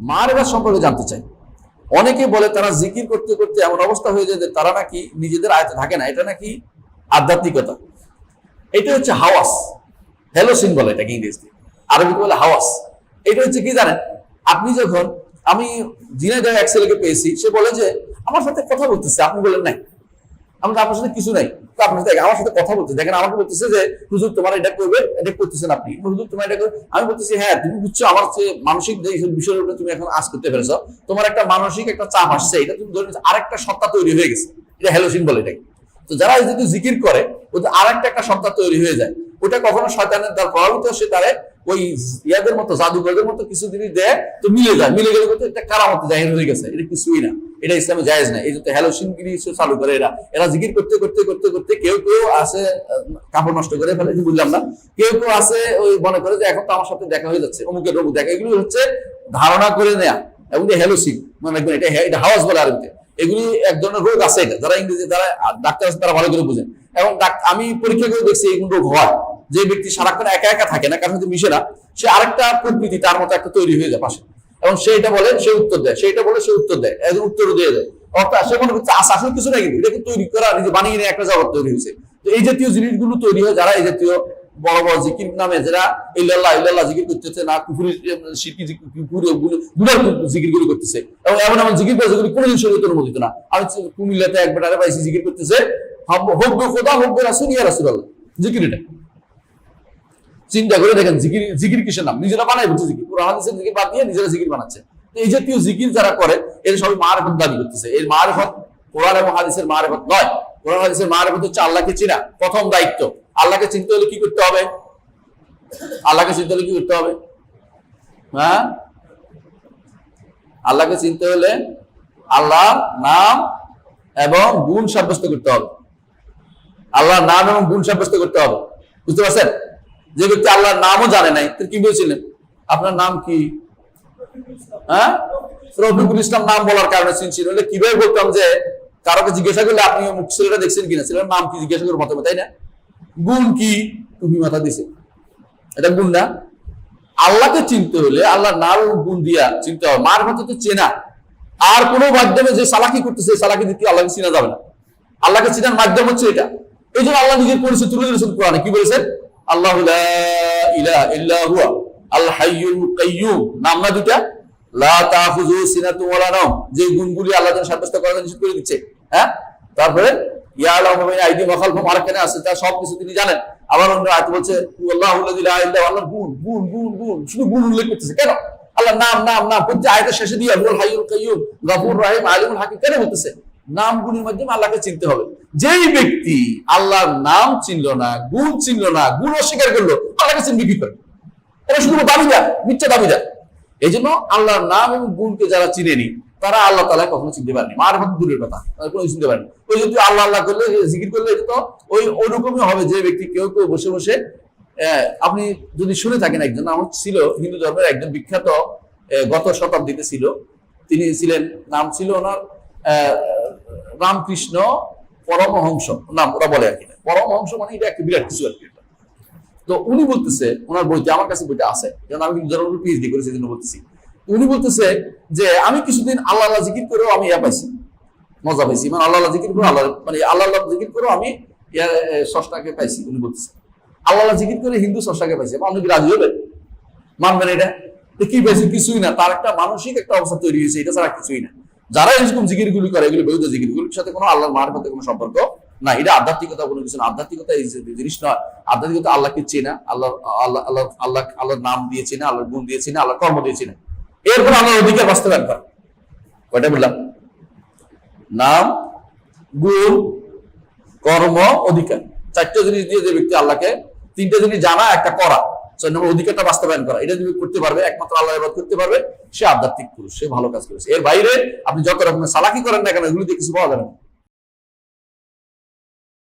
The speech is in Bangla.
মারেফাত সম্পর্কে জানতে চাই। অনেকে বলে তারা জিকির করতে করতে এমন অবস্থা হয়ে যায় যে তারা নাকি নিজেদের আয়তে থাকে না। এটা নাকি আধ্যাত্মিকতা। এটা হচ্ছে হাওয়াস। হ্যালো হ্যালোসিন বলে এটাকে ইংরেজিতে। আরবিতে বলে হাওয়াস। এটা হচ্ছে কি জানেন? আপনি যখন, আমি জিনে যায় এক ছেলেকে পেয়েছি, সে বলে যে, আমার সাথে কথা বলতেছে। আপনি বলেন নাই। আমরা আপনার সাথে কিছু নাই। তো আপনার সাথে আমার সাথে কথা বলতে দেখেন, আমাকে বলতেছে যে, হুজুর, তোমার এটা করবে, এটা করতেছেন আপনি। হুজুর, তোমার এটা করবে। আমি বলতেছি হ্যাঁ তুমি বুঝছ, আমার যে মানসিক যে বিষয়ের উপরে তুমি এখন আজ করতে পেরেছ, তোমার একটা মানসিক একটা চাপ আসছে, এটা তুমি ধরে আরেকটা সত্তা তৈরি হয়ে গেছে। এটা হ্যালোসিন বলে এটাকে তো যারা যদি জিকির করে ওদের আর একটা একটা সত্তা তৈরি হয়ে যায়। ওটা কখনো শয়তানের দ্বার প্রভাবিত সে তারে ওই ইয়াদের মতো, জাদুঘরের মতো কিছু জিনিস দেয়, তো মিলে যায়। মিলে গেলে একটা কারামত জাহির হয়ে গেছে, এটা কিছুই না। এটা ইসলামে জায়েজ না এই যে হ্যালোসিনগিরি চালু করে এরা। এরা জিকির করতে করতে করতে করতে কেউ কেউ আছে কাপড় নষ্ট করে ফেলে বুঝলাম না। কেউ কেউ আছে ওই মনে করে যে এখন তো আমার সাথে দেখা হয়ে যাচ্ছে, অমুকের রোগ দেখা। এগুলো হচ্ছে ধারণা করে নেয়া। এবং হ্যালো হ্যালোসিন মানে এটা এটা হাওয়াজ বলে আরবিতে। এগুলি এক ধরনের রোগ আছে এটা। যারা ইংরেজি, যারা ডাক্তার আছে, তারা ভালো করে বুঝেন এবং আমি পরীক্ষা করে দেখছি এই রোগ হয়। যে ব্যক্তি সারাক্ষণ একা একা থাকে না, কারণ মিশে না, সে আরেকটা প্রকৃতি তার মতো একটা তৈরি হয়ে যায় পাশে। এবং সে এটা বলে, সে উত্তর দেয়। সে এটা বলে, সে উত্তর দেয়। একজন উত্তরও দিয়ে দেয়। অর্থাৎ সে মনে করছে আস- আসলে কিছু না কিন্তু। এটা কিন্তু তৈরি করা নিজে বানিয়ে নিয়ে একটা জগৎ তৈরি হয়েছে? তো এই জাতীয় জিনিসগুলো তৈরি হয়, যারা এই জাতীয় বড় বড় জিকির নামে, যারা ইল্লাল্লাহ ইল্লাল্লাহ জিকির করতেছে, না, কুফুরি শিরকি গুনার জিকিরগুলো করতেছে। এবং এমন এমন জিকির করে যেগুলি কোনোদিন শরীয়তে অনুমোদিত না। আমি কুমিল্লাতে একবার আরে পাইছি জিকির করতেছে হোক খোদা হোক রাসূল, ইয়া রাসূলুল্লাহ। জিকির এটা। চিন্তা করে দেখেন, জিকির জিকির কিসের নাম? নিজেরা বানাই বলছে জিকির। কোরআন, হাদিসের জিকির বাদ দিয়ে নিজেরা জিকির বানাচ্ছে। এই জাতীয় জিকির যারা করে, এর সবাই মারফত দাবি করতেছে। এর মারফত কোরআন এবং হাদিসের মারফত নয়। কোরআন, হাদিসের মারফত হচ্ছে আল্লাহকে চিনা। প্রথম দায়িত্ব। আল্লাহকে চিনতে হলে কি করতে হবে? আল্লাহকে চিনতে হলে কি করতে হবে? হ্যাঁ? আল্লাহকে চিনতে হলে আল্লাহ নাম এবং গুণ সাব্যস্ত করতে হবে। আল্লাহর নাম এবং গুণ সাব্যস্ত করতে হবে। বুঝতে পারছেন? যে ব্যক্তি আল্লাহর নামও জানে নাই, তিনি কি বলছিলেন? আপনার নাম কি? হ্যাঁ? রফিকুল ইসলাম নাম বলার কারণে চিনছিল। কীভাবে বলতাম যে কারোকে জিজ্ঞাসা করলে আপনি মুখ ছেলেটা দেখছেন কিনা? ছেলের নাম কি জিজ্ঞাসা করে প্রথমে তাই না? গুণ কি? তুমি মাথা দিছে। এটা গুণ না? আল্লাহকে চিনতে হলে আল্লাহ নাম গুণ দিয়া চিনতে হবে। মার মতো তো চেনা। আর কোন মাধ্যমে যে সালাকি করতেছে সালাকি দিতে আল্লাহকে চিনা যাবে না। আল্লাহকে চিনার মাধ্যম হচ্ছে এটা। এই জন্য আল্লাহ নিজের পরিচয় তুলে ধরেছেন কোরআনে। কি বলেছেন? আল্লাহ নাম আল্লাহ করে দিচ্ছে হ্যাঁ? তারপরে তিনি জানেন। আবার আল্লাহু গুণ শুধু করতেছে, কেন? আল্লাহ নাম নাম নাম শেষে দিয়ে আবুল হাইয়ুল কাইয়্যুম গফুর, রহিম, আলিমুল হাকিম, কেন বলতেছে? নাম গুণের মাধ্যমে আল্লাহকে চিনতে হবে। যেই ব্যক্তি আল্লাহর নাম চিনলো না, গুণ চিনলো না, গুণ অস্বীকার করল আল্লাহকে চিনবে কি করে এটা শুধু দাবিদার, মিথ্যা দাবিদার। এই জন্য আল্লাহর নাম এবং গুণকে যারা চিনেনি, তারা আল্লাহ তালা কখনো চিনতে পারেনি। মার হাত দূরের কথা কোনো চিনতে পারেনি। ওই যদি আল্লাহ আল্লাহ করলে জিকির করলে, এটা তো ওই ওরকমই হবে যে ব্যক্তি কেউ কেউ বসে বসে আপনি যদি শুনে থাকেন একজন, আমার ছিল হিন্দু ধর্মের একজন বিখ্যাত গত শতাব্দীতে ছিল। তিনি ছিলেন, নাম ছিল ওনার রামকৃষ্ণ পরমহংস নাম ওরা বলে আর কি। পরমহংস মানে এটা একটা বিরাট কিছু আর কি। তো উনি বলতেছে ওনার বইতে আমার কাছে বইটা আছে কারণ আমি কিন্তু জনগণ পিএইচডি করেছি জন্য বলতেছি। উনি বলতেছে যে আমি কিছুদিন আল্লাহ আল্লাহ জিকির করেও আমি ইয়া পাইছি মজা পাইছি। মানে আল্লাহ আল্লাহ জিকির করে আল্লাহ মানে আল্লাহ আল্লাহ জিকির করেও আমি ইয়া এ, স্রষ্টাকে পাইছি উনি বলতেছে। আল্লাহ আল্লাহ জিকির করে হিন্দু স্রষ্টাকে পাইছে। আপনি কি রাজি হবেন? মানবেন এটা? কি পাইছে? কিছুই না। তার একটা মানসিক একটা অবস্থা তৈরি হয়েছে এটা ছাড়া কিছুই না। যারা এরকম জিকির গুলি করে, এগুলো বেহুদা জিকির গুলির সাথে কোনো আল্লাহর মার সাথে কোনো সম্পর্ক না এটা আধ্যাত্মিকতা কোনো কিছু না। আধ্যাত্মিকতা এই জিনিস নয় আধ্যাত্মিকতা আল্লাহকে চেনা, আল্লাহ আল্লাহ আল্লাহ আল্লাহ, আল্লাহর নাম দিয়ে চেনা, আল্লাহর গুণ দিয়ে চেনা, আল্লাহর কর্ম দিয়ে চেনা। এরপর আল্লাহর অধিকার বাস্তবায়ন করা কয়টা বললাম? নাম, গুণ, কর্ম, অধিকার। চারটা জিনিস দিয়ে যে ব্যক্তি আল্লাহকে, তিনটা জিনিস জানা, একটা করা। ছয় নম্বর অধিকারটা বাস্তবায়ন করা। এটা তুমি করতে পারবে, একমাত্র আল্লাহ এবার করতে পারবে, সে আধ্যাত্মিক পুরুষ, সে ভালো কাজ করেছে। এর বাইরে আপনি যত রকমের সালাকি করেন না কেন, এগুলো দিয়ে কিছু পাওয়া যাবে না।